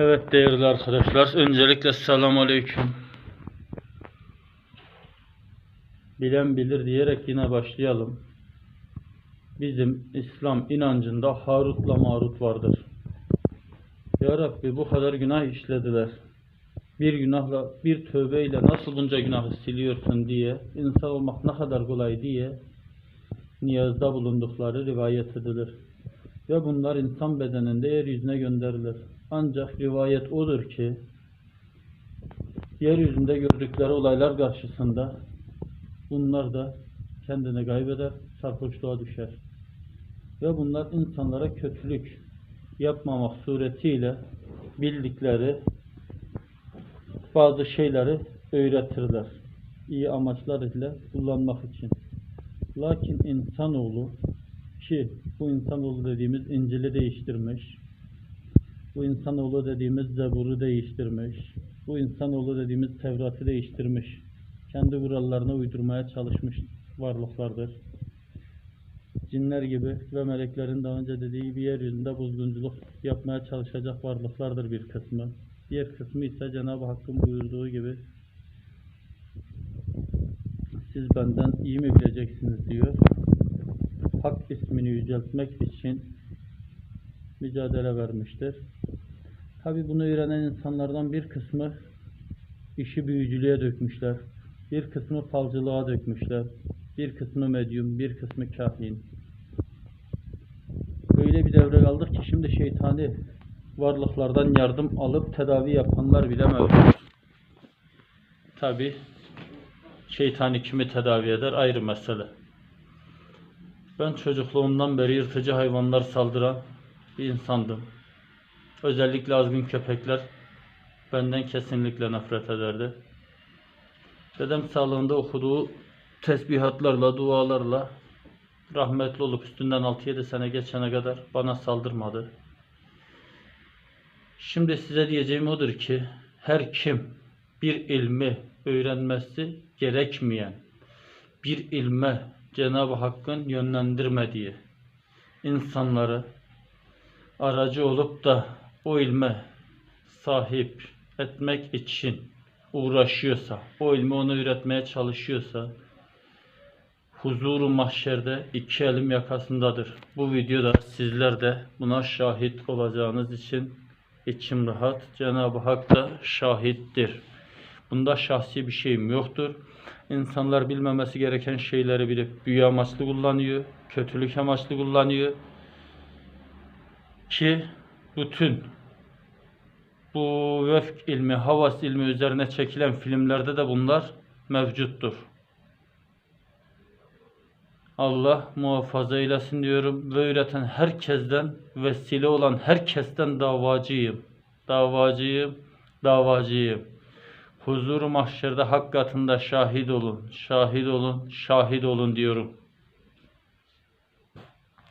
Evet değerli arkadaşlar, öncelikle selamun aleyküm. Bilen bilir diyerek yine başlayalım. Bizim İslam inancında Harut'la Marut vardır. Ya Rabbi bu kadar günah işlediler. Bir günahla, bir tövbeyle nasıl bunca günahı siliyorsun diye, insan olmak ne kadar kolay diye niyazda bulundukları rivayet edilir. Ve bunlar insan bedeninde yeryüzüne gönderilir. Ancak rivayet odur ki yeryüzünde gördükleri olaylar karşısında bunlar da kendini kaybeder, sarhoşluğa düşer. Ve bunlar insanlara kötülük yapmamak suretiyle bildikleri bazı şeyleri öğretirler. İyi amaçlar ile kullanmak için. Lakin insanoğlu ki bu insanoğlu dediğimiz İncil'i değiştirmiş. Bu insanoğlu dediğimiz Zebur'u değiştirmiş. Bu insanoğlu dediğimiz Tevrat'ı değiştirmiş. Kendi kurallarına uydurmaya çalışmış varlıklardır. Cinler gibi ve meleklerin daha önce dediği gibi yeryüzünde bozgunculuk yapmaya çalışacak varlıklardır bir kısmı. Diğer kısmı ise Cenab-ı Hakk'ın buyurduğu gibi siz benden iyi mi bileceksiniz diyor. Hak ismini yüceltmek için mücadele vermiştir. Tabi bunu öğrenen insanlardan bir kısmı işi büyücülüğe dökmüşler. Bir kısmı falcılığa dökmüşler. Bir kısmı medyum, bir kısmı kahin. Böyle bir devre kaldık ki şimdi şeytani varlıklardan yardım alıp tedavi yapanlar bile mevcut. Tabi şeytani kimi tedavi eder ayrı mesele. Ben çocukluğumdan beri yırtıcı hayvanlar saldıran bir insandım. Özellikle azgın köpekler benden kesinlikle nefret ederdi. Dedem sağlığında okuduğu tesbihatlarla, dualarla rahmetli olup üstünden 6-7 sene geçene kadar bana saldırmadı. Şimdi size diyeceğim odur ki her kim bir ilmi öğrenmesi gerekmeyen bir ilme Cenab-ı Hakk'ın yönlendirmediği insanları aracı olup da o ilme sahip etmek için uğraşıyorsa, o ilmi ona öğretmeye çalışıyorsa huzuru mahşerde iki elim yakasındadır. Bu videoda sizler de buna şahit olacağınız için içim rahat. Cenab-ı Hak da şahittir. Bunda şahsi bir şeyim yoktur. İnsanlar bilmemesi gereken şeyleri bilip büyü amaçlı kullanıyor, kötülük amaçlı kullanıyor. Ki bütün bu vefk ilmi, havas ilmi üzerine çekilen filmlerde de bunlar mevcuttur. Allah muhafaza eylesin diyorum ve üreten herkesten, vesile olan herkesten davacıyım. Davacıyım, davacıyım. Huzuru mahşerde hak katında şahit olun, şahit olun, şahit olun diyorum.